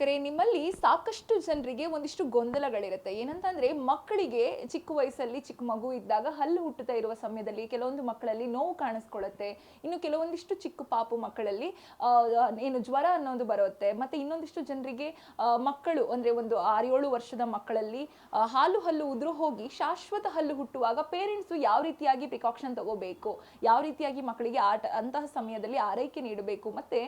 ವೀಕ್ಷಕರೇ, ನಿಮ್ಮಲ್ಲಿ ಸಾಕಷ್ಟು ಜನರಿಗೆ ಒಂದಿಷ್ಟು ಗೊಂದಲಗಳಿರುತ್ತೆ. ಏನಂತಂದ್ರೆ, ಮಕ್ಕಳಿಗೆ ಚಿಕ್ಕ ವಯಸ್ಸಲ್ಲಿ ಚಿಕ್ಕ ಮಗು ಇದ್ದಾಗ ಹಲ್ಲು ಹುಟ್ಟುತ್ತಾ ಇರುವ ಸಮಯದಲ್ಲಿ ಕೆಲವೊಂದು ಮಕ್ಕಳಲ್ಲಿ ನೋವು ಕಾಣಿಸ್ಕೊಳ್ಳುತ್ತೆ. ಇನ್ನು ಕೆಲವೊಂದಿಷ್ಟು ಚಿಕ್ಕ ಪಾಪು ಮಕ್ಕಳಲ್ಲಿ ಏನು ಜ್ವರ ಅನ್ನೋದು ಬರುತ್ತೆ. ಮತ್ತೆ ಇನ್ನೊಂದಿಷ್ಟು ಜನರಿಗೆ ಮಕ್ಕಳು, ಅಂದ್ರೆ ಒಂದು ಆರೇಳು ವರ್ಷದ ಮಕ್ಕಳಲ್ಲಿ ಹಾಲು ಹಲ್ಲು ಉದುರು ಹೋಗಿ ಶಾಶ್ವತ ಹಲ್ಲು ಹುಟ್ಟುವಾಗ ಪೇರೆಂಟ್ಸ್ ಯಾವ ರೀತಿಯಾಗಿ ಪ್ರಿಕಾಕ್ಷನ್ ತಗೋಬೇಕು? ಯಾವ ರೀತಿಯಾಗಿ ಮಕ್ಕಳಿಗೆ ಆಟ, ಅಂತಹ ಸಮಯದಲ್ಲಿ ಆರೈಕೆ ನೀಡಬೇಕು? ಮತ್ತೆ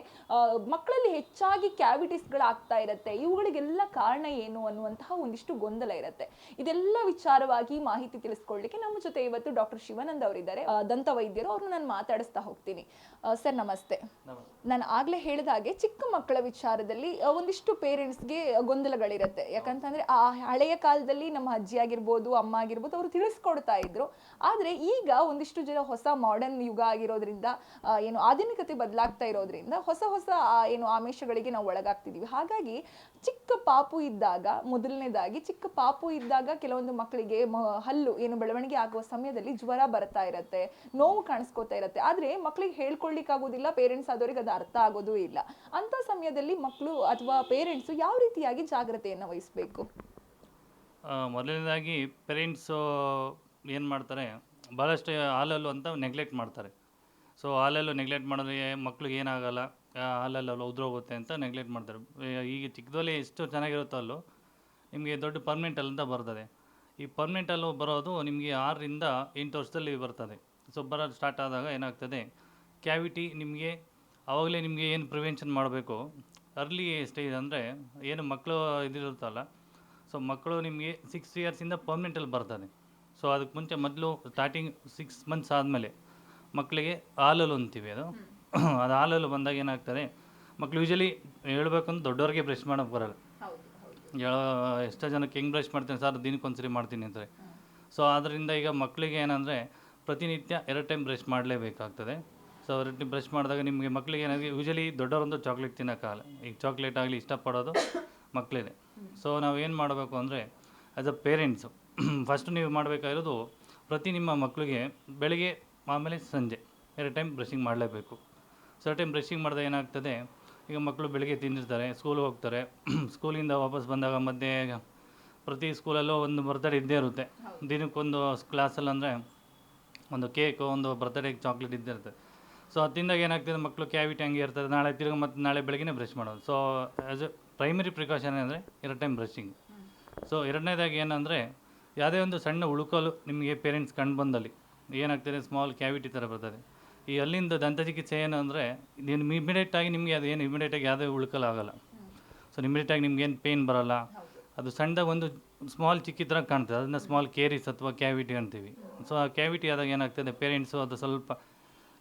ಮಕ್ಕಳಲ್ಲಿ ಹೆಚ್ಚಾಗಿ ಕ್ಯಾವಿಟೀಸ್ಗಳಾಗ್ತಾ ಇರುತ್ತೆ. ಇವುಗಳಿಗೆಲ್ಲ ಕಾರಣ ಏನು ಅನ್ನುವಂತಹ ಒಂದಿಷ್ಟು ಗೊಂದಲ ಇರುತ್ತೆ. ಇದೆಲ್ಲ ವಿಚಾರವಾಗಿ ಮಾಹಿತಿ ತಿಳಿಸ್ಕೊಳ್ಳಿಕ್ಕೆ ನಮ್ಮ ಜೊತೆ ಇವತ್ತು ಡಾಕ್ಟರ್ ಶಿವಾನಂದ್ ಅವರಿದ್ದಾರೆ. ದಂತ ವೈದ್ಯರು ಅವ್ರನ್ನ ನಾನು ಮಾತಾಡಿಸ್ತಾ ಹೋಗ್ತೀನಿ. ಸರ್ ನಮಸ್ತೆ. ನಾನು ಆಗ್ಲೇ ಹೇಳಿದ ಹಾಗೆ ಚಿಕ್ಕ ಮಕ್ಕಳ ವಿಚಾರದಲ್ಲಿ ಒಂದಿಷ್ಟು ಪೇರೆಂಟ್ಸ್ಗೆ ಗೊಂದಲಗಳಿರುತ್ತೆ. ಯಾಕಂತಂದ್ರೆ ಆ ಹಳೆಯ ಕಾಲದಲ್ಲಿ ನಮ್ಮ ಅಜ್ಜಿ ಆಗಿರ್ಬೋದು ಅಮ್ಮ ಆಗಿರ್ಬೋದು ಅವರು ತಿಳಿಸ್ಕೊಡ್ತಾ ಇದ್ರು. ಆದ್ರೆ ಈಗ ಒಂದಿಷ್ಟು ಜನ ಹೊಸ ಮಾಡರ್ನ್ ಯುಗ ಆಗಿರೋದ್ರಿಂದ ಏನು ಆಧುನಿಕತೆ ಬದಲಾಗ್ತಾ ಇರೋದ್ರಿಂದ ಹೊಸ ಹೊಸ ಏನು ಆಮಿಷಗಳಿಗೆ ನಾವು ಒಳಗಾಗ್ತಿದೀವಿ. ಹಾಗಾಗಿ ಚಿಕ್ಕ ಪಾಪು ಇದ್ದಾಗ, ಮೊದಲನೇದಾಗಿ ಚಿಕ್ಕ ಪಾಪು ಇದ್ದಾಗ ಕೆಲವೊಂದು ಮಕ್ಕಳಿಗೆ ಹಲ್ಲು, ಏನು ಬೆಳವಣಿಗೆ ಆಗುವ ಸಮಯದಲ್ಲಿ ಜ್ವರ ಬರ್ತಾ ಇರತ್ತೆ, ನೋವು ಕಾಣಿಸ್ಕೋತಾ ಇರತ್ತೆ. ಆದ್ರೆ ಮಕ್ಕಳಿಗೆ ಹೇಳ್ಕೊಳ್ಳಿಕ್ಕಾಗೋದಿಲ್ಲ ಪೇರೆಂಟ್ಸ್ ಆದವ್ರಿಗೆ ಅದು ಅರ್ಥ ಆಗೋದೂ ಇಲ್ಲ. ಅಂತ ಸಮಯದಲ್ಲಿ ಮಕ್ಕಳು ಅಥವಾ ಪೇರೆಂಟ್ಸ್ ಯಾವ ರೀತಿಯಾಗಿ ಜಾಗ್ರತೆಯನ್ನು ವಹಿಸಬೇಕು? ಮೊದಲನೇದಾಗಿ ಪೇರೆಂಟ್ಸು ಏನು ಮಾಡ್ತಾರೆ ಭಾಳಷ್ಟು ಹಾಲಲ್ಲು ಅಂತ ನೆಗ್ಲೆಕ್ಟ್ ಮಾಡ್ತಾರೆ. ಸೊ ಹಾಲಲ್ಲು ನೆಗ್ಲೆಕ್ಟ್ ಮಾಡಿದ್ರೆ ಮಕ್ಳಿಗೆ ಏನಾಗಲ್ಲ. ಆ, ಅಲ್ಲ ಉದ್ರೋಗುತ್ತೆ ಅಂತ ನೆಗ್ಲೆಕ್ಟ್ ಮಾಡ್ತಾರೆ. ಈಗ ಚಿಕ್ಕದಲ್ಲಿ ಎಷ್ಟು ಚೆನ್ನಾಗಿರುತ್ತೋ ಅಲ್ಲೂ ನಿಮಗೆ ದೊಡ್ಡ ಪರ್ಮನೆಂಟ್ ಅಂತ ಬರ್ತದೆ. ಈ ಪರ್ಮನೆಂಟ್ ಅಲ್ಲೂ ಬರೋದು ನಿಮಗೆ ಆರರಿಂದ ಎಂಟು ವರ್ಷದಲ್ಲಿ ಬರ್ತದೆ. ಸೊ ಬರೋದು ಸ್ಟಾರ್ಟ್ ಆದಾಗ ಏನಾಗ್ತದೆ ಕ್ಯಾವಿಟಿ ನಿಮಗೆ ಆವಾಗಲೇ ನಿಮಗೆ ಏನು ಪ್ರಿವೆನ್ಷನ್ ಮಾಡಬೇಕು? ಅರ್ಲಿ ಸ್ಟೇಜ್ ಅಂದರೆ ಏನು ಮಕ್ಕಳು ಇದಿರುತ್ತಲ್ಲ ಸೊ ಮಕ್ಕಳು ನಿಮಗೆ ಸಿಕ್ಸ್ ಇಯರ್ಸಿಂದ ಪರ್ಮನೆಂಟಲ್ಲಿ ಬರ್ತದೆ. ಸೊ ಅದಕ್ಕೆ ಮುಂಚೆ ಮೊದಲು ಸ್ಟಾರ್ಟಿಂಗ್ ಸಿಕ್ಸ್ ಮಂತ್ಸ್ ಆದಮೇಲೆ ಮಕ್ಕಳಿಗೆ ಹಾಲಲ್ಲಿ ಅಂತೀವಿ ಅದು. ಅದು ಹಾಲಲ್ಲಿ ಬಂದಾಗ ಏನಾಗ್ತದೆ ಮಕ್ಕಳು ಯೂಶಲಿ ಹೇಳ್ಬೇಕಂದ್ರೆ ದೊಡ್ಡವ್ರಿಗೆ ಬ್ರಷ್ ಮಾಡೋಕ್ಕೆ ಬರಲ್ಲ. ಹೇಳೋ ಎಷ್ಟೋ ಜನಕ್ಕೆ ಹೆಂಗೆ ಬ್ರಷ್ ಮಾಡ್ತೀನಿ ಸರ್ ದಿನಕ್ಕೆ ಒಂದ್ಸರಿ ಮಾಡ್ತೀನಿ ಅಂತಾರೆ. ಸೊ ಆದ್ದರಿಂದ ಈಗ ಮಕ್ಕಳಿಗೆ ಏನಂದರೆ ಪ್ರತಿನಿತ್ಯ ಎರಡು ಟೈಮ್ ಬ್ರಷ್ ಮಾಡಲೇಬೇಕಾಗ್ತದೆ. ಸೊ ಎರಡು ಟೈಮ್ ಬ್ರಷ್ ಮಾಡಿದಾಗ ನಿಮಗೆ ಮಕ್ಕಳಿಗೆ ಏನಾಗಿ ಯೂಶಲಿ ದೊಡ್ಡವರಂತೂ ಚಾಕ್ಲೇಟ್ ತಿನ್ನೋಕ್ಕಾಗಲ್ಲ. ಈಗ ಚಾಕ್ಲೇಟ್ ಆಗಲಿ ಇಷ್ಟಪಡೋದು ಮಕ್ಕಳಿದೆ ಸೊ ನಾವು ಏನು ಮಾಡಬೇಕು ಅಂದರೆ ಆ್ಯಸ್ ಅ ಪೇರೆಂಟ್ಸು ಫಸ್ಟ್ ನೀವು ಮಾಡಬೇಕಾಗಿರೋದು ಪ್ರತಿ ನಿಮ್ಮ ಮಕ್ಕಳಿಗೆ ಬೆಳಿಗ್ಗೆ ಆಮೇಲೆ ಸಂಜೆ ಎರಡು ಟೈಮ್ ಬ್ರಷಿಂಗ್ ಮಾಡಲೇಬೇಕು. ಸೊ ಟೈಮ್ ಬ್ರಷಿಂಗ್ ಮಾಡಿದಾಗ ಏನಾಗ್ತದೆ ಈಗ ಮಕ್ಕಳು ಬೆಳಗ್ಗೆ ತಿಂದಿರ್ತಾರೆ ಸ್ಕೂಲ್ಗೆ ಹೋಗ್ತಾರೆ ಸ್ಕೂಲಿಂದ ವಾಪಸ್ ಬಂದಾಗ ಮಧ್ಯೆ ಪ್ರತಿ ಸ್ಕೂಲಲ್ಲೂ ಒಂದು ಬರ್ತಡೇ ಇದ್ದೇ ಇರುತ್ತೆ. ದಿನಕ್ಕೊಂದು ಕ್ಲಾಸಲ್ಲಿ ಅಂದರೆ ಒಂದು ಕೇಕು ಒಂದು ಬರ್ತ್ಡೇಗೆ ಚಾಕ್ಲೇಟ್ ಇದ್ದೇ ಇರುತ್ತೆ. ಸೊ ಅದು ತಿಂದಾಗ ಏನಾಗ್ತದೆ ಮಕ್ಕಳು ಕ್ಯಾವಿಟಿ ಹಂಗೆ ಇರ್ತದೆ. ನಾಳೆ ತಿರುಗಿ ಮತ್ತು ನಾಳೆ ಬೆಳಗ್ಗೆ ಬ್ರಷ್ ಮಾಡೋದು. So as a primary precaution ಅಂದರೆ ಎರಡು ಟೈಮ್ ಬ್ರಷಿಂಗ್ ಸೊ ಎರಡನೇದಾಗಿ ಏನಂದರೆ ಯಾವುದೇ ಒಂದು ಸಣ್ಣ ಉಳುಕಲು ನಿಮಗೆ ಪೇರೆಂಟ್ಸ್ ಕಂಡು ಬಂದಲ್ಲಿ ಏನಾಗ್ತದೆ ಸ್ಮಾಲ್ ಕ್ಯಾವಿಟಿ ಥರ ಬರ್ತದೆ. ಈ ಅಲ್ಲಿಂದ ದಂತ ಚಿಕಿತ್ಸೆ ಏನು ಅಂದರೆ ನೀನು ಇಮಿಡಿಯೇಟಾಗಿ ನಿಮಗೆ ಅದು ಏನು ಇಮಿಡಿಯೇಟಾಗಿ ಯಾವುದೇ ಉಳುಕಲು ಆಗಲ್ಲ. ಸೊ ಇಮಿಡಿಯೇಟಾಗಿ ನಿಮ್ಗೆ ಏನು ಪೇಯ್ನ್ ಬರಲ್ಲ. ಅದು ಸಣ್ಣದಾಗ ಒಂದು ಸ್ಮಾಲ್ ಚಿಕ್ಕಿ ಥರ ಕಾಣ್ತದೆ. ಅದನ್ನ ಸ್ಮಾಲ್ ಕೇರಿಸ್ ಅಥವಾ ಕ್ಯಾವಿಟಿ ಅಂತೀವಿ. ಸೊ ಆ ಕ್ಯಾವಿಟಿ ಆದಾಗ ಏನಾಗ್ತದೆ ಪೇರೆಂಟ್ಸು ಅದು ಸ್ವಲ್ಪ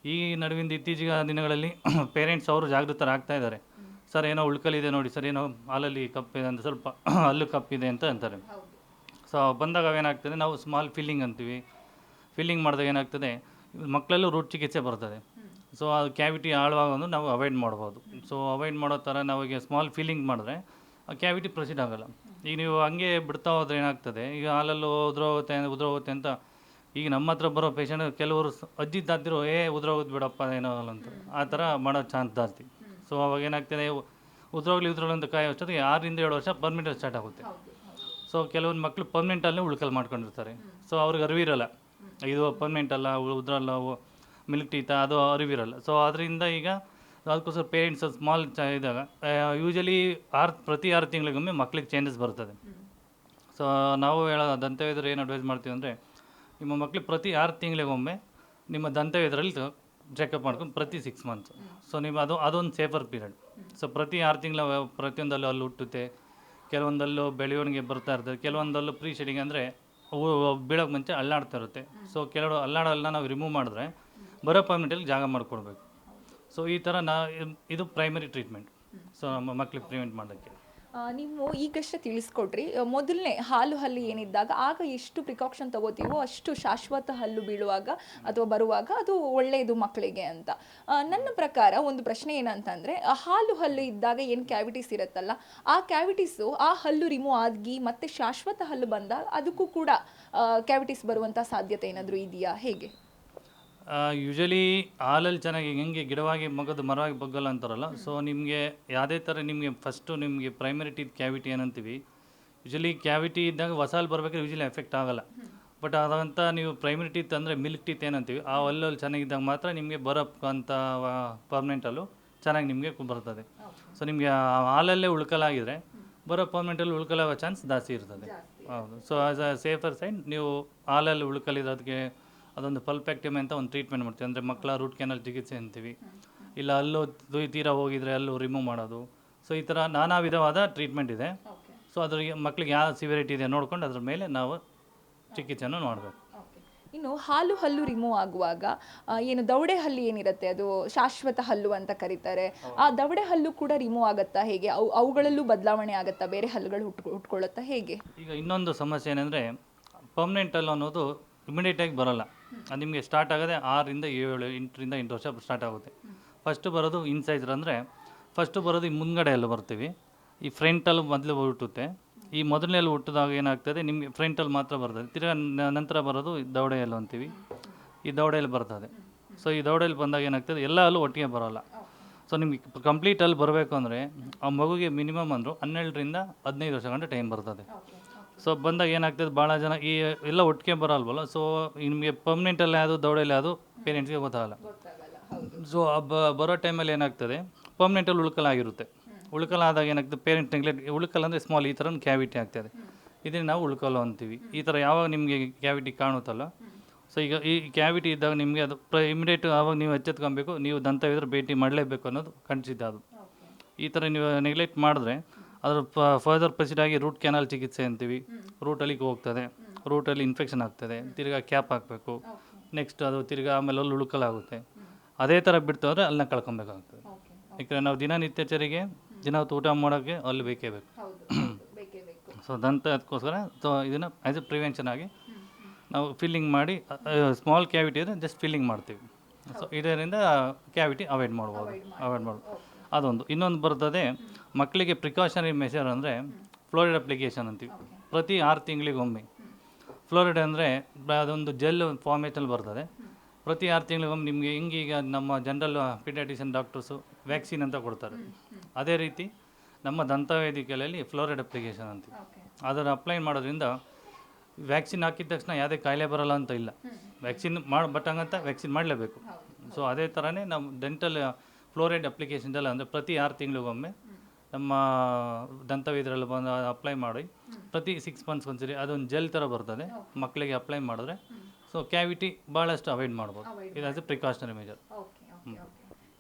ಈ ನಡುವಿಂದ ಇತ್ತೀಚಿನ ದಿನಗಳಲ್ಲಿ ಪೇರೆಂಟ್ಸ್ ಅವರು ಜಾಗೃತರಾಗ್ತಾ ಇದ್ದಾರೆ. ಸರ್ ಏನೋ ಉಳ್ಕಲಿದೆ ನೋಡಿ ಸರ್ ಏನೋ ಹಾಲಲ್ಲಿ ಕಪ್ಪಿದೆ ಅಂತ ಸ್ವಲ್ಪ ಹಲ್ಲು ಕಪ್ಪಿದೆ ಅಂತ ಅಂತಾರೆ. ಸೊ ಬಂದಾಗ ಏನಾಗ್ತದೆ ನಾವು ಸ್ಮಾಲ್ ಫಿಲ್ಲಿಂಗ್ ಅಂತೀವಿ. ಫಿಲ್ಲಿಂಗ್ ಮಾಡಿದಾಗ ಏನಾಗ್ತದೆ ಮಕ್ಕಳಲ್ಲೂ ರೂಟ್ ಚಿಕಿತ್ಸೆ ಬರ್ತದೆ. ಸೊ ಅದು ಕ್ಯಾವಿಟಿ ಆಳವಾಗೋದು ನಾವು ಅವಾಯ್ಡ್ ಮಾಡ್ಬೋದು. ಸೊ ಅವಾಯ್ಡ್ ಮಾಡೋ ಥರ ನಾವು ಈಗ ಸ್ಮಾಲ್ ಫೀಲಿಂಗ್ ಮಾಡಿದ್ರೆ ಆ ಕ್ಯಾವಿಟಿ ಪ್ರೊಸೀಡ್ ಆಗೋಲ್ಲ. ಈಗ ನೀವು ಹಂಗೆ ಬಿಡ್ತಾ ಹೋದ್ರೆ ಏನಾಗ್ತದೆ? ಈಗ ಹಾಲಲ್ಲೂ ಉದ್ರೋಗುತ್ತೆ ಉದ್ರೋಗುತ್ತೆ ಅಂತ ಈಗ ನಮ್ಮ ಹತ್ರ ಬರೋ ಪೇಷಂಟ್ ಕೆಲವರು ಅಜ್ಜಿದ್ದಾದ್ರು ಅಜ್ಜಿ ತಾತಿರು ಏ ಉದ್ರೋಗೋದು ಬಿಡಪ್ಪ ಏನೋ ಅಂತ. ಆ ಥರ ಮಾಡೋ ಚಾನ್ಸ್ ಜಾಸ್ತಿ. ಸೊ ಅವಾಗ ಏನಾಗ್ತದೆ? ಉದ್ರೋಗಲಿ ಉದ್ರೋಗ್ಲಿ ಅಂತ ಕಾಯೋ ಅಷ್ಟೊತ್ತಿಗೆ ಆರರಿಂದ ಏಳು ವರ್ಷ ಪರ್ಮಿನೆಂಟ್ ಸ್ಟಾರ್ಟ್ ಆಗುತ್ತೆ. ಸೊ ಕೆಲವೊಂದು ಮಕ್ಕಳು ಪರ್ಮನೆಂಟಲ್ಲೇ ಉಳ್ಕಲ್ ಮಾಡ್ಕೊಂಡಿರ್ತಾರೆ. ಸೊ ಅವ್ರಿಗೆ ಅರಿವಿರಲ್ಲ. ಇದು ಪರ್ಮನೆಂಟ್ ಅಲ್ಲ ಉದ್ರಲ್ಲ ಮಿಲ್ಕ್ ಟೀತ ಅದು ಅರಿವಿರಲ್ಲ. ಸೊ ಅದರಿಂದ ಈಗ ಅದಕ್ಕೋಸ್ಕರ ಪೇರೆಂಟ್ಸ್ ಸ್ಮಾಲ್ ಚ ಇದಾಗ ಯೂಶಲಿ ಆರು ಪ್ರತಿ ಆರು ತಿಂಗಳಿಗೊಮ್ಮೆ ಮಕ್ಳಿಗೆ ಚೇಂಜಸ್ ಬರ್ತದೆ. ಸೊ ನಾವು ಹೇಳೋ ದಂತವೈದ್ಯರು ಏನು ಅಡ್ವೈಸ್ ಮಾಡ್ತೀವಿ ಅಂದರೆ, ನಿಮ್ಮ ಮಕ್ಳಿಗೆ ಪ್ರತಿ ಆರು ತಿಂಗಳಿಗೊಮ್ಮೆ ನಿಮ್ಮ ದಂತವೈದ್ಯರಲ್ಲಿ ಚೆಕಪ್ ಮಾಡ್ಕೊಂಡು ಪ್ರತಿ ಸಿಕ್ಸ್ ಮಂತ್ಸ್ ಸೊ ನಿಮ್ಮ ಅದು, ಅದೊಂದು ಸೇಫರ್ ಪೀರಿಯಡ್ ಸೊ ಪ್ರತಿ ಆರು ತಿಂಗಳ ಪ್ರತಿಯೊಂದಲ್ಲೂ ಅಲ್ಲಿ ಹುಟ್ಟುತ್ತೆ. ಕೆಲವೊಂದಲ್ಲೂ ಬೆಳವಣಿಗೆ ಬರ್ತಾ ಇರ್ತದೆ. ಕೆಲವೊಂದಲ್ಲೂ ಪ್ರೀ ಶೆಡಿಂಗ್ ಅಂದರೆ ಬೀಳೋಕೆ ಮುಂಚೆ ಅಲ್ಲಾಡ್ತಾ ಇರುತ್ತೆ. ಸೊ ಕೆಲವರು ಅಲ್ಲಾಡೋಲ್ಲ ನಾವು ರಿಮೂವ್ ಮಾಡಿದ್ರೆ ಬರೋ ಪರ್ಮಿಟಲ್ಲಿ ಜಾಗ ಮಾಡಿಕೊಡ್ಬೇಕು. ಸೊ ಈ ಥರ ನಾ, ಇದು ಪ್ರೈಮರಿ ಟ್ರೀಟ್ಮೆಂಟ್ ಸೊ ನಮ್ಮ ಮಕ್ಳಿಗೆ ಪ್ರಿವೆಂಟ್ ಮಾಡೋಕ್ಕೆ ನೀವು ಈಗಷ್ಟೇ ತಿಳಿಸ್ಕೊಡ್ರಿ. ಮೊದಲನೇ ಹಾಲು ಹಲ್ಲು ಏನಿದ್ದಾಗ ಆಗ ಎಷ್ಟು ಪ್ರಿಕಾಕ್ಷನ್ ತಗೋತೀವೋ ಅಷ್ಟು ಶಾಶ್ವತ ಹಲ್ಲು ಬೀಳುವಾಗ ಅಥವಾ ಬರುವಾಗ ಅದು ಒಳ್ಳೆಯದು ಮಕ್ಕಳಿಗೆ ಅಂತ. ನನ್ನ ಪ್ರಕಾರ ಒಂದು ಪ್ರಶ್ನೆ ಏನಂತಂದರೆ ಹಾಲು ಹಲ್ಲು ಇದ್ದಾಗ ಏನು ಕ್ಯಾವಿಟೀಸ್ ಇರುತ್ತಲ್ಲ, ಆ ಕ್ಯಾವಿಟೀಸು ಆ ಹಲ್ಲು ರಿಮೂವ್ ಆಗಿ ಮತ್ತೆ ಶಾಶ್ವತ ಹಲ್ಲು ಬಂದಾಗ ಅದಕ್ಕೂ ಕೂಡ ಕ್ಯಾವಿಟೀಸ್ ಬರುವಂಥ ಸಾಧ್ಯತೆ ಏನಾದರೂ ಇದೆಯಾ? ಹೇಗೆ? ಯೂಶಲಿ ಹಾಲಲ್ಲಿ ಚೆನ್ನಾಗಿ ಹೆಂಗೆ ಗಿಡವಾಗಿ ಮಗದು ಮರವಾಗಿ ಬಗ್ಗಲ್ಲ ಅಂತಾರಲ್ಲ ಸೊ ನಿಮಗೆ ಯಾವುದೇ ಥರ ನಿಮಗೆ ಫಸ್ಟು ನಿಮಗೆ ಪ್ರೈಮರಿ ಟೀತ್ ಕ್ಯಾವಿಟಿ ಏನಂತೀವಿ. ಯೂಶಲಿ ಕ್ಯಾವಿಟಿ ಇದ್ದಾಗ ಹೊಸಾಲ್ ಬರಬೇಕಾದ್ರೆ ಯೂಶಲಿ ಎಫೆಕ್ಟ್ ಆಗಲ್ಲ. ಬಟ್ ಅದಂತ ನೀವು ಪ್ರೈಮರಿ ಟೀತ್ ಅಂದರೆ ಮಿಲ್ಕ್ ಟೀತ್ ಏನಂತೀವಿ ಆ ಹಲ್ಲಲ್ಲಿ ಚೆನ್ನಾಗಿದ್ದಾಗ ಮಾತ್ರ ನಿಮಗೆ ಬರೋಕ್ಕಂಥ ಪರ್ಮನೆಂಟಲ್ಲೂ ಚೆನ್ನಾಗಿ ನಿಮಗೆ ಬರ್ತದೆ. ಸೊ ನಿಮಗೆ ಹಾಲಲ್ಲೇ ಉಳ್ಕಲಾಗಿದ್ರೆ ಬರೋ ಪರ್ಮನೆಂಟಲ್ಲಿ ಉಳ್ಕೊಳ್ಳೋ ಚಾನ್ಸ್ ಜಾಸ್ತಿ ಇರ್ತದೆ. ಹೌದು. So as a safer side ನೀವು ಹಾಲಲ್ಲಿ ಉಳ್ಕಲಿರೋದಕ್ಕೆ ಅದೊಂದು ಪಲ್ಪೆಕ್ಟಿಮ್ ಅಂತ ಒಂದು ಟ್ರೀಟ್ಮೆಂಟ್ ಮಾಡ್ತೀವಿ. ಅಂದರೆ ಮಕ್ಕಳ ರೂಟ್ ಕೆನಲ್ ಚಿಕಿತ್ಸೆ ಅಂತೀವಿ. ಇಲ್ಲ ಅಲ್ಲೂ ತೀರ ತೀರಾ ಹೋಗಿದ್ರೆ ಅಲ್ಲೂ ರಿಮೂವ್ ಮಾಡೋದು. ಸೊ ಈ ಥರ ನಾನಾ ವಿಧವಾದ ಟ್ರೀಟ್ಮೆಂಟ್ ಇದೆ. ಸೊ ಅದ್ರಿಗೆ ಮಕ್ಕಳಿಗೆ ಯಾವ ಸಿವಿರಿಟಿ ಇದೆ ನೋಡ್ಕೊಂಡು ಅದ್ರ ಮೇಲೆ ನಾವು ಚಿಕಿತ್ಸೆಯನ್ನು ಮಾಡಬೇಕು ಇನ್ನು ಹಾಲು ಹಲ್ಲು ರಿಮೂವ್ ಆಗುವಾಗ ಏನು ದವಡೆ ಹಲ್ಲು ಏನಿರುತ್ತೆ? ಅದು ಶಾಶ್ವತ ಹಲ್ಲು ಅಂತ ಕರೀತಾರೆ. ಆ ದವಡೆ ಹಲ್ಲು ಕೂಡ ರಿಮೂವ್ ಆಗುತ್ತಾ ಹೇಗೆ? ಅವು ಅವುಗಳಲ್ಲೂ ಬದಲಾವಣೆ ಆಗುತ್ತಾ? ಬೇರೆ ಹಲ್ಲುಗಳು ಹುಟ್ ಹುಟ್ಕೊಳ್ಳುತ್ತಾ ಹೇಗೆ? ಈಗ ಇನ್ನೊಂದು ಸಮಸ್ಯೆ ಏನಂದರೆ ಪರ್ಮನೆಂಟ್ ಹಲ್ಲು ಅನ್ನೋದು ಇಮಿಡಿಯೇಟಾಗಿ ಬರೋಲ್ಲ. ಅದು ನಿಮಗೆ ಸ್ಟಾರ್ಟ್ ಆಗೋದೆ ಆರರಿಂದ ಏಳು ಎಂಟರಿಂದ ಎಂಟು ವರ್ಷ ಸ್ಟಾರ್ಟ್ ಆಗುತ್ತೆ. ಫಸ್ಟು ಬರೋದು ಇನ್ಸೈಜರ್ ಅಂದರೆ ಫಸ್ಟು ಬರೋದು ಈ ಮುಂದ್ಗಡೆ ಎಲ್ಲ ಬರ್ತೀವಿ. ಈ ಫ್ರಂಟಲ್ಲಿ ಮೊದಲು ಹುಟ್ಟುತ್ತೆ. ಈ ಮೊದಲನೇಲಿ ಹುಟ್ಟಿದಾಗ ಏನಾಗ್ತದೆ ನಿಮಗೆ ಫ್ರಂಟಲ್ಲಿ ಮಾತ್ರ ಬರ್ತದೆ. ತಿರ್ಗಾ ನಂತರ ಬರೋದು ಈ ದವಡೆಯಲ್ಲಿ ಅಂತೀವಿ. ಈ ದವಡೆಯಲ್ಲಿ ಬರ್ತದೆ. ಸೊ ಈ ದೌಡೆಯಲ್ಲಿ ಬಂದಾಗ ಏನಾಗ್ತದೆ ಎಲ್ಲ ಅಲ್ಲೂ ಒಟ್ಟಿಗೆ ಬರೋಲ್ಲ. ಸೊ ನಿಮಗೆ ಕಂಪ್ಲೀಟಲ್ಲಿ ಬರಬೇಕು ಅಂದರೆ ಆ ಮಗುಗೆ ಮಿನಿಮಮ್ ಅಂದರು ಹನ್ನೆರಡರಿಂದ ಹದಿನೈದು ವರ್ಷ ಗಂಟೆ ಟೈಮ್ ಬರ್ತದೆ. ಸೊ ಬಂದಾಗ ಏನಾಗ್ತದೆ ಭಾಳ ಜನ ಈ ಎಲ್ಲ ಒಟ್ಟಿಗೆ ಬರಲ್ವಲ್ಲ? ಸೊ ನಿಮಗೆ ಪರ್ಮನೆಂಟಲ್ಲಿ ಯಾವುದು ದೌಡಲ್ಲಿ ಯಾವುದು ಪೇರೆಂಟ್ಸ್ಗೆ ಗೊತ್ತಾಗಲ್ಲ. ಸೊ ಬರೋ ಟೈಮಲ್ಲಿ ಏನಾಗ್ತದೆ ಪರ್ಮನೆಂಟಲ್ಲಿ ಉಳ್ಕಲಾಗಿರುತ್ತೆ ಉಳ್ಕಲಾದಾಗ ಏನಾಗ್ತದೆ ಪೇರೆಂಟ್ ನೆಗ್ಲೆಕ್ಟ್ ಉಳ್ಕಲ್ ಅಂದರೆ ಸ್ಮಾಲ್ ಈ ಥರ ಒಂದು ಕ್ಯಾವಿಟಿ ಆಗ್ತದೆ. ಇದನ್ನು ನಾವು ಉಳ್ಕಲು ಅಂತೀವಿ. ಈ ಥರ ಯಾವಾಗ ನಿಮಗೆ ಕ್ಯಾವಿಟಿ ಕಾಣುತ್ತಲ್ಲ? ಸೊ ಈಗ ಈ ಕ್ಯಾವಿಟಿ ಇದ್ದಾಗ ನಿಮಗೆ ಅದು ಪ್ರ ಇಮಿಡಿಯೇಟ್ ಆವಾಗ ನೀವು ಎಚ್ಚೆತ್ಕೊಬೇಕು ನೀವು ದಂತವಿದ್ರೆ ಭೇಟಿ ಮಾಡಲೇಬೇಕು ಅನ್ನೋದು ಖಂಡಿತ ಅದು. ಈ ಥರ ನೀವು ನೆಗ್ಲೆಕ್ಟ್ ಮಾಡಿದ್ರೆ ಅದ್ರ ಫರ್ದರ್ ಪ್ರೊಸೀಡ್ ಆಗಿ ರೂಟ್ ಕೆನಾಲ್ ಚಿಕಿತ್ಸೆ ಅಂತೀವಿ. ರೂಟಲ್ಲಿ ಹೋಗ್ತದೆ. ರೂಟಲ್ಲಿ ಇನ್ಫೆಕ್ಷನ್ ಆಗ್ತದೆ. ತಿರ್ಗಾ ಕ್ಯಾಪ್ ಹಾಕಬೇಕು. ನೆಕ್ಸ್ಟ್ ಅದು ತಿರ್ಗಾ ಆಮೇಲೆ ಅಲ್ಲಿ ಉಳುಕಲಾಗುತ್ತೆ ಅದೇ ಥರ ಬಿಡ್ತು ಅಲ್ಲಿನ ಅಲ್ಲನ್ನ ಕಳ್ಕೊಬೇಕಾಗ್ತದೆ ಯಾಕಂದರೆ ನಾವು ದಿನನಿತ್ಯಚರಿಗೆ ದಿನ ಹೊತ್ತು ಊಟ ಮಾಡೋಕ್ಕೆ ಅಲ್ಲಿ ಬೇಕೇ ಬೇಕು. ಸೊ ದಂತ ಅದಕ್ಕೋಸ್ಕರ ಸೊ ಇದನ್ನು ಆ್ಯಸ್ ಎ ಪ್ರಿವೆನ್ಷನ್ ಆಗಿ ನಾವು ಫಿಲ್ಲಿಂಗ್ ಮಾಡಿ ಸ್ಮಾಲ್ ಕ್ಯಾವಿಟಿ ಇದ್ರೆ ಜಸ್ಟ್ ಫಿಲ್ಲಿಂಗ್ ಮಾಡ್ತೀವಿ. ಸೊ ಇದರಿಂದ ಕ್ಯಾವಿಟಿ ಅವಾಯ್ಡ್ ಮಾಡ್ಬೋದು. ಅವಾಯ್ಡ್ ಮಾಡ್ಬೋದು. ಅದೊಂದು. ಇನ್ನೊಂದು ಬರ್ತದೆ ಮಕ್ಕಳಿಗೆ ಪ್ರಿಕಾಷನರಿ ಮೆಷರ್ ಅಂದರೆ ಫ್ಲೋರಿಡ್ ಅಪ್ಲಿಕೇಶನ್ ಅಂತೀವಿ. ಪ್ರತಿ ಆರು ತಿಂಗಳಿಗೊಮ್ಮೆ. ಫ್ಲೋರಿಡ್ ಅಂದರೆ ಅದೊಂದು ಜೆಲ್ ಫಾರ್ಮೇಟಲ್ಲಿ ಬರ್ತದೆ. ಪ್ರತಿ ಆರು ತಿಂಗಳಿಗೊಮ್ಮೆ ನಿಮಗೆ ಹಿಂಗೀಗ ಈಗ ನಮ್ಮ ಜನರಲ್ ಪಿಡಿಯಾಟಿಷನ್ ಡಾಕ್ಟರ್ಸು ವ್ಯಾಕ್ಸಿನ್ ಅಂತ ಕೊಡ್ತಾರೆ. ಅದೇ ರೀತಿ ನಮ್ಮ ದಂತವೈದ್ಯಕೀಯದಲ್ಲಿ ಫ್ಲೋರಿಡ್ ಅಪ್ಲಿಕೇಶನ್ ಅಂತೀವಿ. ಅದನ್ನು ಅಪ್ಲೈ ಮಾಡೋದ್ರಿಂದ ವ್ಯಾಕ್ಸಿನ್ ಹಾಕಿದ ತಕ್ಷಣ ಯಾವುದೇ ಕಾಯಿಲೆ ಬರಲ್ಲ ಅಂತ ಇಲ್ಲ. ವ್ಯಾಕ್ಸಿನ್ ಮಾಡಿ ಬಟ್ ಹಂಗಂತ ವ್ಯಾಕ್ಸಿನ್ ಮಾಡಲೇಬೇಕು. ಸೊ ಅದೇ ಥರನೇ ನಮ್ಮ ಡೆಂಟಲ್ ಫ್ಲೋರೈಡ್ ಅಪ್ಲಿಕೇಶನ್ದೆಲ್ಲ ಅಂದರೆ ಪ್ರತಿ ಆರು ತಿಂಗಳಿಗೊಮ್ಮೆ ನಮ್ಮ ದಂತವೈದ್ಯರಲ್ಲಿ ಬಂದು ಅಪ್ಲೈ ಮಾಡಿ ಪ್ರತಿ ಸಿಕ್ಸ್ ಮಂತ್ಸ್ ಒಂದ್ಸರಿ ಅದೊಂದು ಜೆಲ್ ಥರ ಬರ್ತದೆ ಮಕ್ಕಳಿಗೆ ಅಪ್ಲೈ ಮಾಡಿದ್ರೆ. ಸೊ ಕ್ಯಾವಿಟಿ ಭಾಳಷ್ಟು ಅವಾಯ್ಡ್ ಮಾಡ್ಬೋದು. ಇದು ಆಸ್ ಎ ಪ್ರಿಕಾಷನರಿ ಮೆಜರ್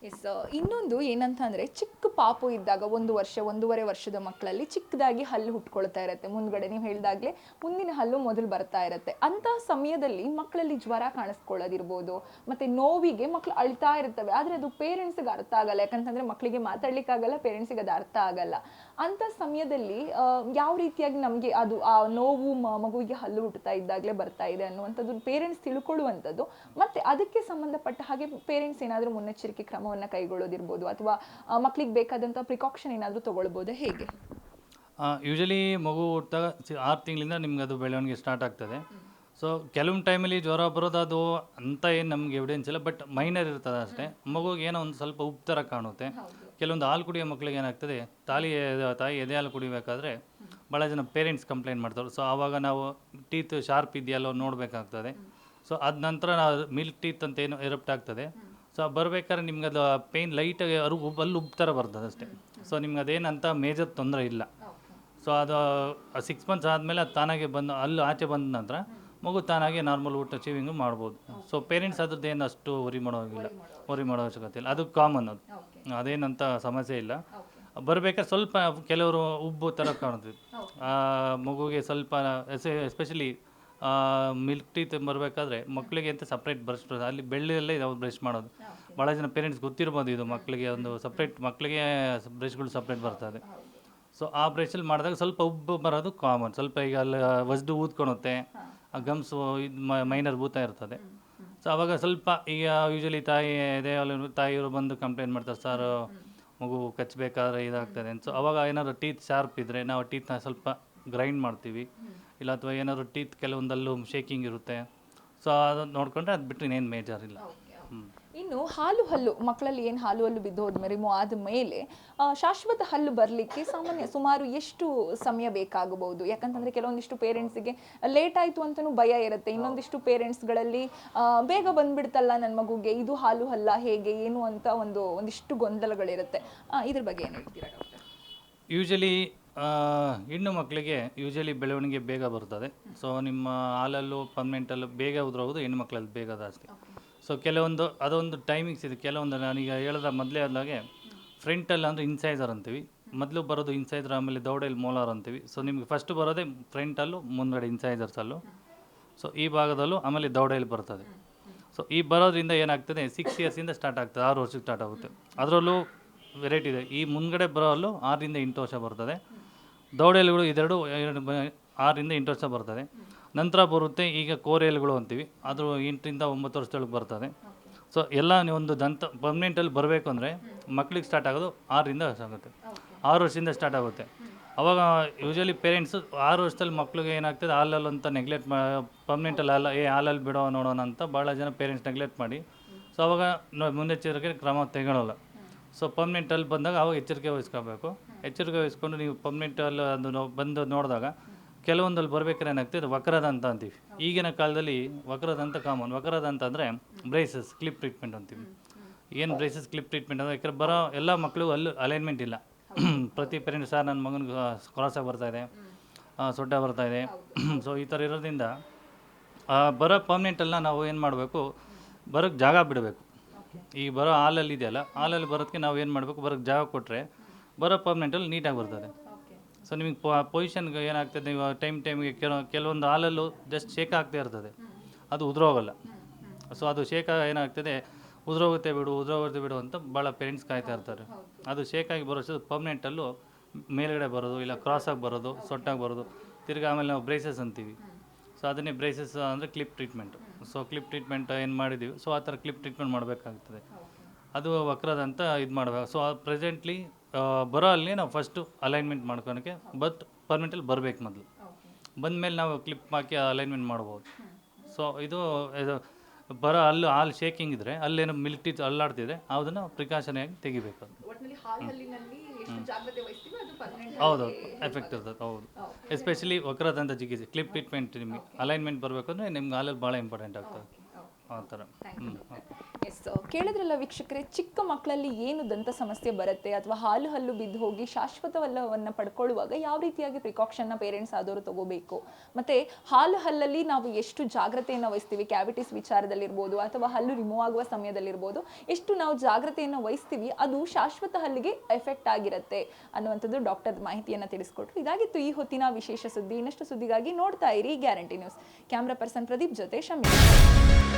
ಎಸ್ ಇನ್ನೊಂದು ಏನಂತ ಅಂದರೆ ಚಿಕ್ಕ ಪಾಪು ಇದ್ದಾಗ ಒಂದು ವರ್ಷ, ಒಂದೂವರೆ ವರ್ಷದ ಮಕ್ಕಳಲ್ಲಿ ಚಿಕ್ಕದಾಗಿ ಹಲ್ಲು ಹುಟ್ಕೊಳ್ತಾ ಇರುತ್ತೆ. ಮುಂದ್ಗಡೆ ನೀವು ಹೇಳಿದಾಗಲೇ ಮುಂದಿನ ಹಲ್ಲು ಮೊದಲು ಬರ್ತಾ ಇರುತ್ತೆ. ಅಂತಹ ಸಮಯದಲ್ಲಿ ಮಕ್ಕಳಲ್ಲಿ ಜ್ವರ ಕಾಣಿಸ್ಕೊಳ್ಳೋದಿರ್ಬೋದು, ಮತ್ತು ನೋವಿಗೆ ಮಕ್ಕಳು ಅಳ್ತಾ ಇರ್ತವೆ. ಆದರೆ ಅದು ಪೇರೆಂಟ್ಸ್ಗೆ ಅರ್ಥ ಆಗಲ್ಲ. ಯಾಕಂತಂದರೆ ಮಕ್ಕಳಿಗೆ ಮಾತಾಡ್ಲಿಕ್ಕಾಗಲ್ಲ ಪೇರೆಂಟ್ಸಿಗೆ ಅದು ಅರ್ಥ ಆಗಲ್ಲ. ಅಂಥ ಸಮಯದಲ್ಲಿ ಯಾವ ರೀತಿಯಾಗಿ ನಮಗೆ ಅದು, ಆ ನೋವು ಮಗುವಿಗೆ ಹಲ್ಲು ಹುಟ್ಟುತ್ತಾ ಇದ್ದಾಗಲೇ ಬರ್ತಾ ಇದೆ ಅನ್ನುವಂಥದ್ದು ಪೇರೆಂಟ್ಸ್ ತಿಳ್ಕೊಳ್ಳುವಂಥದ್ದು. ಮತ್ತು ಅದಕ್ಕೆ ಸಂಬಂಧಪಟ್ಟ ಹಾಗೆ ಪೇರೆಂಟ್ಸ್ ಏನಾದರೂ ಮುನ್ನೆಚ್ಚರಿಕೆ ಕ್ರಮವನ್ನು ಕೈಗೊಳ್ಳೋದಿರ್ಬೋದು ಅಥವಾ ಮಕ್ಕಳಿಗೆ ಬೇಕಾದಂಥ ಪ್ರಿಕಾಕ್ಷನ್ ಏನಾದರೂ ತೊಗೊಳ್ಬೋದು ಹೇಗೆ? ಯೂಶಲಿ ಮಗು ಹುಟ್ಟಾಗ ಆರು ತಿಂಗಳಿಂದ ನಿಮ್ಗೆ ಅದು ಬೆಳವಣಿಗೆ ಸ್ಟಾರ್ಟ್ ಆಗ್ತದೆ. ಸೊ ಕೆಲವೊಂದು ಟೈಮಲ್ಲಿ ಜ್ವರ ಬರೋದು ಅದು ಅಂತ ಏನು ನಮ್ಗೆ ಎವಿಡೆನ್ಸ್ ಇಲ್ಲ ಬಟ್ ಮೈನರ್ ಇರ್ತದೆ ಅಷ್ಟೇ. ಮಗುಗೆ ಏನೋ ಒಂದು ಸ್ವಲ್ಪ ಉಪ್ಪು ಥರ ಕಾಣುತ್ತೆ. ಕೆಲವೊಂದು ಹಾಲು ಕುಡಿಯೋ ಮಕ್ಕಳಿಗೆ ಏನಾಗ್ತದೆ ತಾಲಿ ತಾಯಿ ಎದೆ ಹಾಲು ಕುಡಿಬೇಕಾದ್ರೆ ಭಾಳ ಜನ ಪೇರೆಂಟ್ಸ್ ಕಂಪ್ಲೇಂಟ್ ಮಾಡ್ತಾರೆ. ಸೊ ಆವಾಗ ನಾವು ಟೀತ್ ಶಾರ್ಪ್ ಇದೆಯಲ್ಲೋ ನೋಡಬೇಕಾಗ್ತದೆ. ಸೊ ಅದ ನಂತರ ನಾವು ಮಿಲ್ಕ್ ಟೀತ್ ಅಂತ ಏನು ಎರಪ್ಟ್ ಆಗ್ತದೆ. ಸೊ ಬರ್ಬೇಕಾದ್ರೆ ನಿಮ್ಗೆ ಅದು ಪೇಯ್ನ್ ಲೈಟಾಗಿ ಅರು ಉಬ್ಬು ಅಲ್ಲಿ ಉಬ್ಬು ಥರ ಬರ್ತದೆ ಅಷ್ಟೇ. ಸೊ ನಿಮ್ಗೆ ಅದೇನಂತ ಮೇಜರ್ ತೊಂದರೆ ಇಲ್ಲ. ಸೊ ಅದು ಸಿಕ್ಸ್ ಮಂತ್ಸ್ ಆದಮೇಲೆ ಅದು ತಾನಾಗೆ ಬಂದು, ಅಲ್ಲಿ ಆಚೆ ಬಂದ ನಂತರ ಮಗು ತಾನಾಗೆ ನಾರ್ಮಲ್ ಊಟ ಚೀವಿಂಗು ಮಾಡ್ಬೋದು. ಸೊ ಪೇರೆಂಟ್ಸ್ ಅದ್ರದ್ದು ಏನು ಅಷ್ಟು ವರಿ ಮಾಡೋಂಗಿಲ್ಲ. ವರಿ ಮಾಡೋ ಅವಶ್ಯಕತೆ ಇಲ್ಲ. ಅದು ಕಾಮನ್ ಅದು. ಅದೇನಂತ ಸಮಸ್ಯೆ ಇಲ್ಲ. ಬರಬೇಕಾದ್ರೆ ಸ್ವಲ್ಪ ಕೆಲವರು ಉಬ್ಬು ಥರ ಆ ಮಗುಗೆ ಸ್ವಲ್ಪ ಎಸ್ಪೆಷಲಿ ಮಿಲ್ಕ್ ಟೀ ಬರಬೇಕಾದ್ರೆ ಮಕ್ಕಳಿಗೆ ಅಂತ ಸಪ್ರೇಟ್ ಬ್ರಷ್ ಅಲ್ಲಿ ಬೆಳ್ಳಿಯಲ್ಲೇ ನಾವು ಬ್ರಷ್ ಮಾಡೋದು. ಭಾಳ ಜನ ಪೇರೆಂಟ್ಸ್ ಗೊತ್ತಿರ್ಬೋದು ಇದು ಮಕ್ಕಳಿಗೆ ಒಂದು ಸಪ್ರೇಟ್ ಮಕ್ಕಳಿಗೆ ಬ್ರಷ್ಗಳು ಸಪ್ರೇಟ್ ಬರ್ತದೆ. ಸೊ ಆ ಬ್ರಷಲ್ಲಿ ಮಾಡಿದಾಗ ಸ್ವಲ್ಪ ಉಬ್ಬು ಬರೋದು ಕಾಮನ್ ಸ್ವಲ್ಪ ಈಗ ಅಲ್ಲಿ ವಜ್ಡು ಊದ್ಕೊಳುತ್ತೆ ಆ ಗಮ್ಸ್ ಇದು ಮೈನರ್ ಭೂತ ಇರ್ತದೆ. ಸೊ ಅವಾಗ ಸ್ವಲ್ಪ ಈಗ ಯೂಶಲಿ ತಾಯಿ ಇದೆ ಅಲ್ಲಿ ತಾಯಿಯವರು ಬಂದು ಕಂಪ್ಲೇಂಟ್ ಮಾಡ್ತಾರೆ, ಸರ್, ಮಗು ಕಚ್ಚಬೇಕಾದ್ರೆ ಇದಾಗ್ತದೆ. ಅಂತ ಸೊ ಅವಾಗ ಏನಾದ್ರು ಟೀತ್ ಶಾರ್ಪ್ ಇದ್ದರೆ ನಾವು ಟೀತ್ನ ಸ್ವಲ್ಪ ಗ್ರೈಂಡ್ ಮಾಡ್ತೀವಿ. ಇಲ್ಲ ಅಥವಾ ಏನಾದ್ರು ಟೀತ್ ಕೆಲವೊಂದಲ್ಲೂ ಶೇಕಿಂಗ್ ಇರುತ್ತೆ. ಸೊ ಅದನ್ನು ನೋಡಿಕೊಂಡ್ರೆ ಅದು ಬಿಟ್ಟರೆ ಇನ್ನೇನು ಮೇಜರ್ ಇಲ್ಲ. ಇನ್ನು ಹಾಲು ಹಲ್ಲು ಮಕ್ಕಳಲ್ಲಿ ಏನು ಹಾಲು ಹಲ್ಲು ಬಿದ್ದು ಹೋದ್ಮೇಲೆ ರಿಮೂವ್ ಆದ ಮೇಲೆ ಶಾಶ್ವತ ಹಲ್ಲು ಬರಲಿಕ್ಕೆ ಸಾಮಾನ್ಯ ಸುಮಾರು ಎಷ್ಟು ಸಮಯ ಬೇಕಾಗಬಹುದು? ಯಾಕಂತಂದರೆ ಕೆಲವೊಂದಿಷ್ಟು ಪೇರೆಂಟ್ಸಿಗೆ ಲೇಟ್ ಆಯಿತು ಅಂತಲೂ ಭಯ ಇರುತ್ತೆ. ಇನ್ನೊಂದಿಷ್ಟು ಪೇರೆಂಟ್ಸ್ಗಳಲ್ಲಿ ಬೇಗ ಬಂದ್ಬಿಡ್ತಲ್ಲ ನನ್ನ ಮಗುಗೆ ಇದು ಹಾಲು ಹಲ್ಲ ಹೇಗೆ ಏನು ಅಂತ ಒಂದು ಒಂದಿಷ್ಟು ಗೊಂದಲಗಳಿರುತ್ತೆ. ಇದ್ರ ಬಗ್ಗೆ ಏನು ಹೇಳ್ತೀರಾ ಡಾಕ್ಟರ್? ಯೂಶಲಿ ಹೆಣ್ಣು ಮಕ್ಕಳಿಗೆ ಯೂಶಲಿ ಬೆಳವಣಿಗೆ ಬೇಗ ಬರ್ತದೆ. ಸೊ ನಿಮ್ಮ ಹಾಲಲ್ಲೂ ಪರ್ಮನೆಂಟಲ್ಲೂ ಬೇಗ ಉದುರೋಗೋದು ಹೆಣ್ಣು ಮಕ್ಕಳಲ್ಲಿ ಬೇಗ ಜಾಸ್ತಿ. ಸೊ ಕೆಲವೊಂದು, ಅದೊಂದು ಟೈಮಿಂಗ್ಸ್ ಇದೆ. ಕೆಲವೊಂದು ನಾನೀಗ ಹೇಳಿದ ಮೊದಲೇ ಆದಾಗೆ ಫ್ರಂಟಲ್ಲಿ ಅಂದರೆ ಇನ್ಸೈಜರ್ ಅಂತೀವಿ. ಮೊದಲು ಬರೋದು ಇನ್ಸೈಸರ್ ಆಮೇಲೆ ದೌಡೆಯಲ್ಲಿ ಮೋಲಾರ್ ಅಂತೀವಿ. ಸೊ ನಿಮಗೆ ಫಸ್ಟ್ ಬರೋದೇ ಫ್ರಂಟಲ್ಲೂ ಮುಂದ್ಗಡೆ ಇನ್ಸೈಸರ್ಸಲ್ಲೂ ಸೊ ಈ ಭಾಗದಲ್ಲೂ, ಆಮೇಲೆ ದೌಡೆಯಲ್ಲಿ ಬರ್ತದೆ. ಸೊ ಈ ಬರೋದ್ರಿಂದ ಏನಾಗ್ತದೆ ಸಿಕ್ಸ್ ಇಯರ್ಸಿಂದ ಸ್ಟಾರ್ಟ್ ಆಗ್ತದೆ, ಆರು ವರ್ಷಕ್ಕೆ ಸ್ಟಾರ್ಟ್ ಆಗುತ್ತೆ. ಅದರಲ್ಲೂ ವೆರೈಟಿ ಇದೆ. ಈ ಮುಂದ್ಗಡೆ ಬರೋಲ್ಲೂ ಆರರಿಂದ ಎಂಟು ವರ್ಷ ಬರ್ತದೆ. ದೌಡೆಲ್ಗಳು ಇದೆರಡು ಎರಡು ಬ- ಆರರಿಂದ ಎಂಟು ವರ್ಷ ಬರ್ತದೆ. ನಂತರ ಬರುತ್ತೆ ಈಗ ಕೋರೆಲ್ಗಳು ಅಂತೀವಿ. ಅದು ಎಂಟರಿಂದ ಒಂಬತ್ತು ವರ್ಷದೊಳಗೆ ಬರ್ತದೆ. ಸೊ ಎಲ್ಲ ನೀವು ಒಂದು ದಂತ ಪರ್ಮನೆಂಟಲ್ಲಿ ಬರಬೇಕು ಅಂದರೆ ಮಕ್ಳಿಗೆ ಸ್ಟಾರ್ಟ್ ಆಗೋದು ಆರರಿಂದ ವರ್ಷ ಆಗುತ್ತೆ. ಆರು ವರ್ಷದಿಂದ ಸ್ಟಾರ್ಟ್ ಆಗುತ್ತೆ. ಅವಾಗ ಯೂಶಲಿ ಪೇರೆಂಟ್ಸು ಆರು ವರ್ಷದಲ್ಲಿ ಮಕ್ಳಿಗೆ ಏನಾಗ್ತದೆ ಹಾಲಲ್ಲಿ ಅಂತ ನೆಗ್ಲೆಕ್ಟ್ ಮಾ ಪರ್ಮನೆಂಟಲ್ಲಿ ಅಲ್ಲ ಏ ಹಾಲಲ್ಲಿ ಬಿಡೋ ನೋಡೋಣ ಅಂತ ಭಾಳ ಜನ ಪೇರೆಂಟ್ಸ್ ನೆಗ್ಲೆಕ್ಟ್ ಮಾಡಿ. ಸೊ ಅವಾಗ ಮುಂದೆ ಮುನ್ನೆಚ್ಚರಿಕೆ ಕ್ರಮ ತೆಗೊಳ್ಳಲ್ಲ ಸೊ ಪರ್ಮನೆಂಟಲ್ಲಿ ಬಂದಾಗ ಅವಾಗ ಎಚ್ಚರಿಕೆ ವಹಿಸ್ಕೊಬೇಕು. ಎಚ್ಚರಿಕೆ ವಹಿಸ್ಕೊಂಡು ನೀವು ಪರ್ಮನೆಂಟಲ್ಲಿ ಅದು ನಾವು ಬಂದು ನೋಡಿದಾಗ ಕೆಲವೊಂದಲ್ಲಿ ಬರ್ಬೇಕಾದ್ರೆ ಏನಾಗ್ತದೆ? ವಕ್ರದಂತ ಅಂತೀವಿ. ಈಗಿನ ಕಾಲದಲ್ಲಿ ವಕ್ರದಂತ ಕಾಮನ್ ವಕ್ರದಂತ ಅಂದರೆ ಬ್ರೇಸಸ್ ಕ್ಲಿಪ್ ಟ್ರೀಟ್ಮೆಂಟ್ ಅಂತೀವಿ. ಏನು ಬ್ರೇಸಸ್ ಕ್ಲಿಪ್ ಟ್ರೀಟ್ಮೆಂಟ್ ಅಂದರೆ ಯಾಕಂದ್ರೆ ಬರೋ ಎಲ್ಲ ಮಕ್ಕಳು ಅಲ್ಲಿ ಅಲೈನ್ಮೆಂಟ್ ಇಲ್ಲ. ಪ್ರತಿ ಪೇರೆಂಟ್ ಸರ್ ನನ್ನ ಮಗನಿಗೆ ಕ್ರಾಸಾಗಿ ಬರ್ತಾ ಇದೆ. ಆ, ಸೊಡ್ಡ ಬರ್ತಾ ಇದೆ. ಸೊ ಈ ಥರ ಇರೋದ್ರಿಂದ ಬರೋ ಪರ್ಮನೆಂಟಲ್ಲ ನಾವು ಏನು ಮಾಡಬೇಕು? ಬರೋಕ್ಕೆ ಜಾಗ ಬಿಡಬೇಕು. ಈಗ ಬರೋ ಹಾಲಲ್ಲಿ ಇದೆಯಲ್ಲ ಹಾಲಲ್ಲಿ ಬರೋದಕ್ಕೆ ನಾವು ಏನು ಮಾಡಬೇಕು ಬರೋಕ್ಕೆ ಜಾಗ ಕೊಟ್ಟರೆ ಬರೋ ಪರ್ಮನೆಂಟಲ್ಲಿ ನೀಟಾಗಿ ಬರ್ತದೆ. ಸೊ ನಿಮಗೆ ಪೊಸಿಷನ್ಗೆ ಏನಾಗ್ತದೆ ನೀವು ಟೈಮ್ ಟೈಮ್ಗೆ ಕೆಲವು ಕೆಲವೊಂದು ಹಾಲಲ್ಲೂ ಜಸ್ಟ್ ಶೇಕ್ ಆಗ್ತಾ ಇರ್ತದೆ. ಅದು ಉದುರೋಗಲ್ಲ. ಸೊ ಅದು ಶೇಕ ಏನಾಗ್ತದೆ ಉದುರೋಗುತ್ತೆ ಬಿಡು ಉದುರೋಗುತ್ತೆ ಬಿಡು ಅಂತ ಭಾಳ ಪೇರೆಂಟ್ಸ್ ಕಾಯ್ತಾ ಇರ್ತಾರೆ. ಅದು ಶೇಕಾಗಿ ಬರೋಷ್ಟು ಪರ್ಮನೆಂಟಲ್ಲೂ ಮೇಲ್ಗಡೆ ಬರೋದು ಇಲ್ಲ ಕ್ರಾಸಾಗಿ ಬರೋದು ಸೊಟ್ಟಾಗಿ ಬರೋದು ತಿರ್ಗಿ ಆಮೇಲೆ ನಾವು ಬ್ರೇಸಸ್ ಅಂತೀವಿ. ಸೊ ಅದನ್ನೇ ಬ್ರೇಸಸ್ ಅಂದರೆ clip treatment so clip treatment ಏನು ಮಾಡಿದ್ದೀವಿ ಸೊ ಆ ಥರ ಕ್ಲಿಪ್ ಟ್ರೀಟ್ಮೆಂಟ್ ಮಾಡಬೇಕಾಗ್ತದೆ. ಅದು ವಕ್ರದಂತ ಇದು ಮಾಡಬೇಕು ಸೊ ಪ್ರೆಸೆಂಟ್ಲಿ ಬರೋ ಅಲ್ಲಿ ನಾವು ಫಸ್ಟು ಅಲೈನ್ಮೆಂಟ್ ಮಾಡ್ಕೊಳಕ್ಕೆ ಬಟ್ ಪರ್ಮಿಟಲ್ಲಿ ಬರಬೇಕು ಮೊದಲು. ಬಂದಮೇಲೆ ನಾವು ಕ್ಲಿಪ್ ಹಾಕಿ ಅಲೈನ್ಮೆಂಟ್ ಮಾಡ್ಬೋದು. ಸೊ ಇದು ಬರೋ ಅಲ್ಲಿ ಹಾಲು ಶೇಕಿಂಗ್ ಇದ್ದರೆ ಅಲ್ಲೇನೋ ಮಿಲ್ಟಿ ಅಲ್ಲಾಡ್ತಿದ್ರೆ, ಅದನ್ನು ಪ್ರಿಕಾಷನಾಗಿ ತೆಗಿಬೇಕು. ಎಷ್ಟು ಜಾಗ್ರತೆ ವಹಿಸ್ತೀವಿ ಅದು permanent ಹೌದು ಎಫೆಕ್ಟ್ ಇರ್ತದೆ ಹೌದು. ಎಸ್ಪೆಷಲಿ ವಕ್ರದಂತ ಚಿಕಿತ್ಸೆ ಕ್ಲಿಪ್ ಟ್ರೀಟ್ಮೆಂಟ್ ನಿಮಗೆ ಅಲೈನ್ಮೆಂಟ್ ಬರಬೇಕಂದ್ರೆ ನಿಮ್ಗೆ ಹಾಲಲ್ಲಿ ಭಾಳ ಇಂಪಾರ್ಟೆಂಟ್ ಆಗ್ತದೆ. ಆ ಥರ. ಎಸ್ ಕೇಳಿದ್ರಲ್ಲ ವೀಕ್ಷಕರೇ ಚಿಕ್ಕ ಮಕ್ಕಳಲ್ಲಿ ಏನು ದಂತ ಸಮಸ್ಯೆ ಬರುತ್ತೆ ಅಥವಾ ಹಾಲು ಹಲ್ಲು ಬಿದ್ದು ಹೋಗಿ ಶಾಶ್ವತವಲ್ಲವನ್ನ ಪಡ್ಕೊಳ್ಳುವಾಗ ಯಾವ ರೀತಿಯಾಗಿ ಪ್ರಿಕಾಕ್ಷನ್ನ ಪೇರೆಂಟ್ಸ್ ಆದವರು ತಗೋಬೇಕು? ಮತ್ತೆ ಹಾಲು ಹಲ್ಲಲ್ಲಿ ನಾವು ಎಷ್ಟು ಜಾಗ್ರತೆಯನ್ನು ವಹಿಸ್ತೀವಿ? ಕ್ಯಾವಿಟಿಸ್ ವಿಚಾರದಲ್ಲಿರ್ಬೋದು ಅಥವಾ ಹಲ್ಲು ರಿಮೂವ್ ಆಗುವ ಸಮಯದಲ್ಲಿರ್ಬೋದು. ಎಷ್ಟು ನಾವು ಜಾಗ್ರತೆಯನ್ನು ವಹಿಸ್ತೀವಿ? ಅದು ಶಾಶ್ವತ ಹಲ್ಲಿಗೆ ಎಫೆಕ್ಟ್ ಆಗಿರುತ್ತೆ ಅನ್ನುವಂಥದ್ದು ಡಾಕ್ಟರ್ ಮಾಹಿತಿಯನ್ನು ತಿಳಿಸ್ಕೊಟ್ರು. ಇದಾಗಿತ್ತು ಈ ಹೊತ್ತಿನ ವಿಶೇಷ ಸುದ್ದಿ. ಇನ್ನಷ್ಟು ಸುದ್ದಿಗಾಗಿ ನೋಡ್ತಾ ಇರಿ guarantee news camera person Pradeep ಜೊತೆ ಶಮಿ